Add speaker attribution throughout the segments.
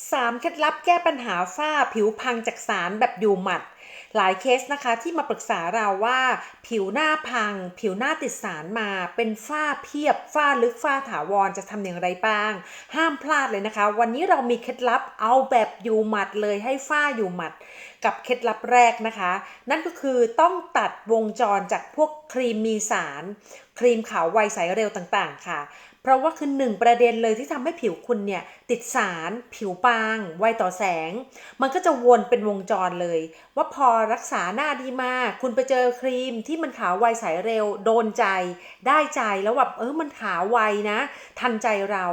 Speaker 1: 3เคล็ดลับแก้ปัญหาฝ้าผิวพังจากสารแบบอยู่หมัด หลายเคสนะคะที่มาปรึกษาเราว่า ผิวหน้าพัง ผิวหน้าติดสารมาเป็นฝ้าเพียบ ฝ้าลึกฝ้าถาวรจะทำอย่างไรบ้าง ห้ามพลาดเลยนะคะ วันนี้เรามีเคล็ดลับเอาแบบอยู่หมัดเลยให้ฝ้าอยู่หมัด กับเคล็ดลับแรกนะคะ นั่นก็คือต้องตัดวงจรจากพวกครีมมีสาร ครีมขาวไวใสเร็วต่างๆ ค่ะ เพราะว่าคือหนึ่งประเด็นเลยที่ทำให้ผิวคุณเนี่ยติดสารผิวบางไวต่อแสง มันก็จะวนเป็นวงจรเลย ว่าพอรักษาหน้าดีมากคุณไปเจอครีมที่มันขาวไวใสเร็ว โดนใจได้ใจแล้วแบบเออมันขาวไวนะ ทันใจเรา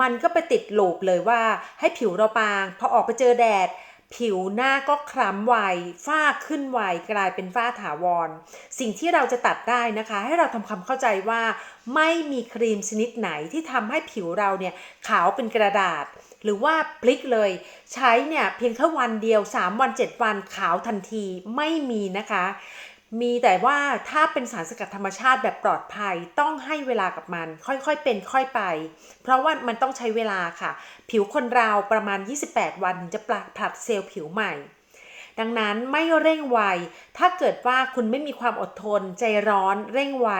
Speaker 1: มันก็ไปติดลูปเลยว่าให้ผิวเราบาง พอออกไปเจอแดด ผิวหน้าก็คล้ำไวฝ้าขึ้นไวกลายเป็นฝ้าถาวร สิ่งที่เราจะตัดได้นะคะ ให้เราทำความเข้าใจว่า ไม่มีครีมชนิดไหนที่ทำให้ผิวเราเนี่ยขาวเป็นกระดาษ หรือว่าพลิกเลย ใช้เนี่ยเพียงแค่วันเดียว 3 วัน 7 วันขาวทันทีไม่มีนะคะ มีแต่ว่าถ้าเป็นสารสกัดธรรมชาติแบบปลอดภัยต้องให้เวลากับมัน ค่อยๆเป็นค่อยไป เพราะว่ามันต้องใช้เวลาค่ะ ผิวคนเราประมาณ 28 วันจะปลักผลัดเซลล์ผิวใหม่ ดังนั้นไม่เร่งไว ถ้าเกิดว่าคุณไม่มีความอดทน ใจร้อนเร่งไว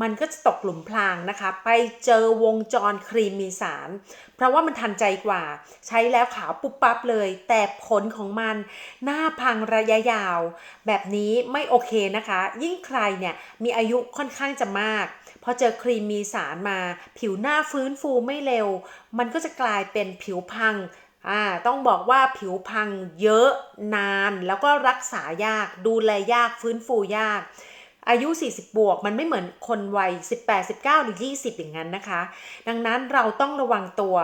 Speaker 1: มันก็จะตกหลุมพรางนะคะ ไปเจอวงจรครีมมีสาร เพราะว่ามันทันใจกว่า ใช้แล้วขาวปุ๊บปั๊บเลย แต่ผลของมันหน้าพังระยะยาว แบบนี้ไม่โอเคนะคะ ยิ่งใครเนี่ยมีอายุค่อนข้างจะมาก พอเจอครีมมีสารมา ผิวหน้าฟื้นฟูไม่เร็ว มันก็จะกลายเป็นผิวพัง อ่าต้องบอกว่าผิวพังเยอะนานแล้วก็รักษายาก ดูแลยากฟื้นฟูยาก อายุ 40 บวก มันไม่เหมือนคนวัย 18 19 หรือ 20 อย่างนั้นนะคะ ดังนั้นเราต้องระวังตัว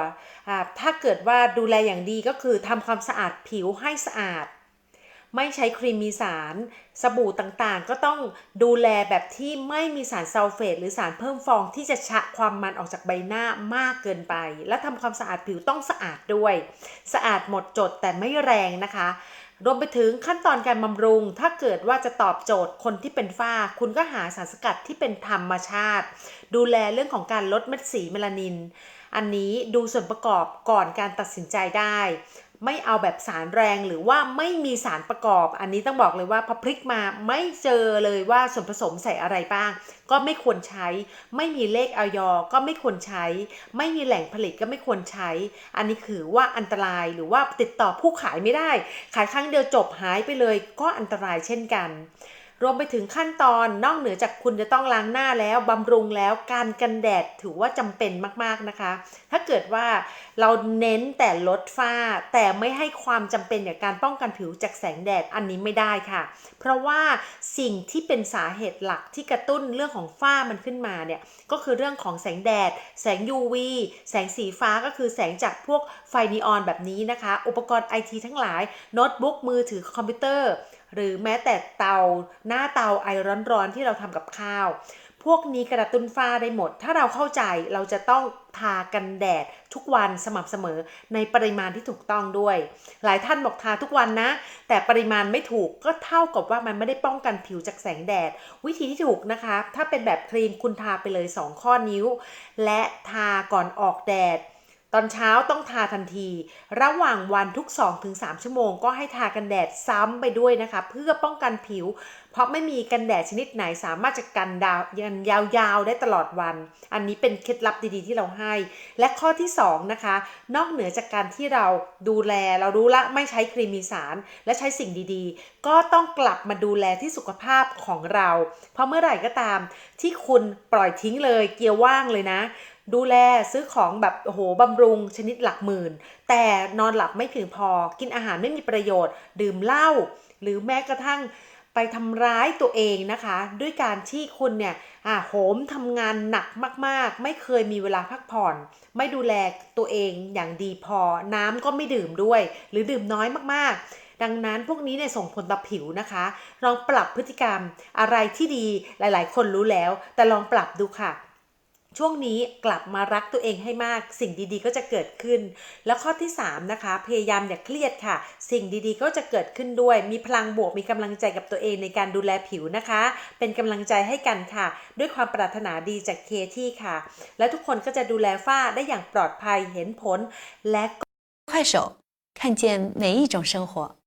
Speaker 1: ถ้าเกิดว่าดูแลอย่างดีก็คือทำความสะอาดผิวให้สะอาด ไม่ใช้ครีมมีสาร สบู่ต่างๆ ก็ต้องดูแลแบบที่ไม่มีสารซัลเฟตหรือสารเพิ่มฟองที่จะชะความมันออกจากใบหน้ามากเกินไป และทำความสะอาดผิวต้องสะอาดด้วย สะอาดหมดจดแต่ไม่แรงนะคะรวมไปถึงขั้นตอนการบำรุง ถ้าเกิดว่าจะตอบโจทย์คนที่เป็นฝ้า คุณก็หาสารสกัดที่เป็นธรรมชาติ ดูแลเรื่องของการลดเม็ดสีเมลานิน อันนี้ดูส่วนประกอบก่อนการตัดสินใจได้ ไม่เอาแบบสารแรงหรือว่าไม่มีสารประกอบ อันนี้ต้องบอกเลยว่าพอพลิกมาไม่เจอเลยว่าส่วนผสมใส่อะไรบ้าง ก็ไม่ควรใช้ ไม่มีเลขออยก็ไม่ควรใช้ ไม่มีแหล่งผลิตก็ไม่ควรใช้ อันนี้คือว่าอันตรายหรือว่าติดต่อผู้ขายไม่ได้ ขายครั้งเดียวจบหายไปเลย ก็อันตรายเช่นกัน รวมไปถึงขั้นตอนนอกเหนือจากคุณจะต้องล้างหน้าแล้วบำรุงแล้วการกันแดดถือว่าจำเป็นมากๆนะคะ ถ้าเกิดว่าเราเน้นแต่ลดฝ้า แต่ไม่ให้ความจำเป็นอย่างการป้องกันผิวจากแสงแดดอันนี้ไม่ได้ค่ะ เพราะว่าสิ่งที่เป็นสาเหตุหลักที่กระตุ้นเรื่องของฝ้ามันขึ้นมาเนี่ยก็คือเรื่องของแสงแดด แสง UV แสงสีฟ้าก็คือแสงจากพวกไฟนีออนแบบนี้นะคะ อุปกรณ์ไอทีทั้งหลายโน้ตบุ๊กมือถือคอมพิวเตอร์ หรือแม้แต่เตาหน้าเตาไอร้อนๆที่เราทำกับข้าว พวกนี้กระตุ้นฝ้าได้หมด ถ้าเราเข้าใจเราจะต้องทากันแดดทุกวันสม่ำเสมอในปริมาณที่ถูกต้องด้วย หลายท่านบอกทาทุกวันนะ แต่ปริมาณไม่ถูกก็เท่ากับว่ามันไม่ได้ป้องกันผิวจากแสงแดด วิธีที่ถูกนะคะ ถ้าเป็นแบบครีมคุณทาไปเลย 2 ข้อนิ้ว และทาก่อนออกแดด ตอนเช้าต้องทาทันที ระหว่างวันทุก 2-3 ชั่วโมง ก็ให้ทากันแดดซ้ำไปด้วยนะคะ เพื่อป้องกันผิว เพราะไม่มีกันแดดชนิดไหนสามารถจะกันดาวยันยาวๆ ได้ตลอดวัน อันนี้เป็นเคล็ดลับดีๆที่เราให้ และข้อที่ 2 นะคะ นอกเหนือจากการที่เราดูแลเรารู้ละไม่ใช้ครีมมีสาร และใช้สิ่งดีๆ ก็ต้องกลับมาดูแลที่สุขภาพของเรา เพราะเมื่อไหร่ก็ตามที่คุณปล่อยทิ้งเลยเกียร์ว่างเลยนะ ดูแลซื้อของแบบโอ้โหบำรุงชนิดหลักหมื่น แต่นอนหลับไม่เพียงพอกินอาหารไม่มีประโยชน์ ดื่มเหล้าหรือแม้กระทั่งไปทำร้ายตัวเองนะคะ ด้วยการที่คุณเนี่ยอ่าโหมทำงานหนักมาก ๆ ไม่เคยมีเวลาพักผ่อน ไม่ดูแลตัวเองอย่างดีพอ น้ำก็ไม่ดื่มด้วย หรือดื่มน้อยมากๆ ดังนั้นพวกนี้เนี่ยส่งผลต่อผิวนะคะลองปรับพฤติกรรมอะไรที่ดีหลาย ๆ คนรู้แล้ว แต่ลองปรับดูค่ะ ช่วงนี้กลับมารักตัวเองให้มาก สิ่งดีๆ ก็จะเกิดขึ้น แล้วข้อที่ 3 นะคะ พยายามอย่าเครียดค่ะ สิ่งดีๆ ก็จะเกิดขึ้นด้วย มีพลังบวกมีกำลังใจกับตัวเองในการดูแลผิวนะคะ เป็นกำลังใจให้กันค่ะ ด้วยความปรารถนาดีจากเคที่ค่ะ และทุกคนก็จะดูแลฝ้าได้อย่างปลอดภัยเห็นผล และก็
Speaker 2: 快手，看见每一种生活。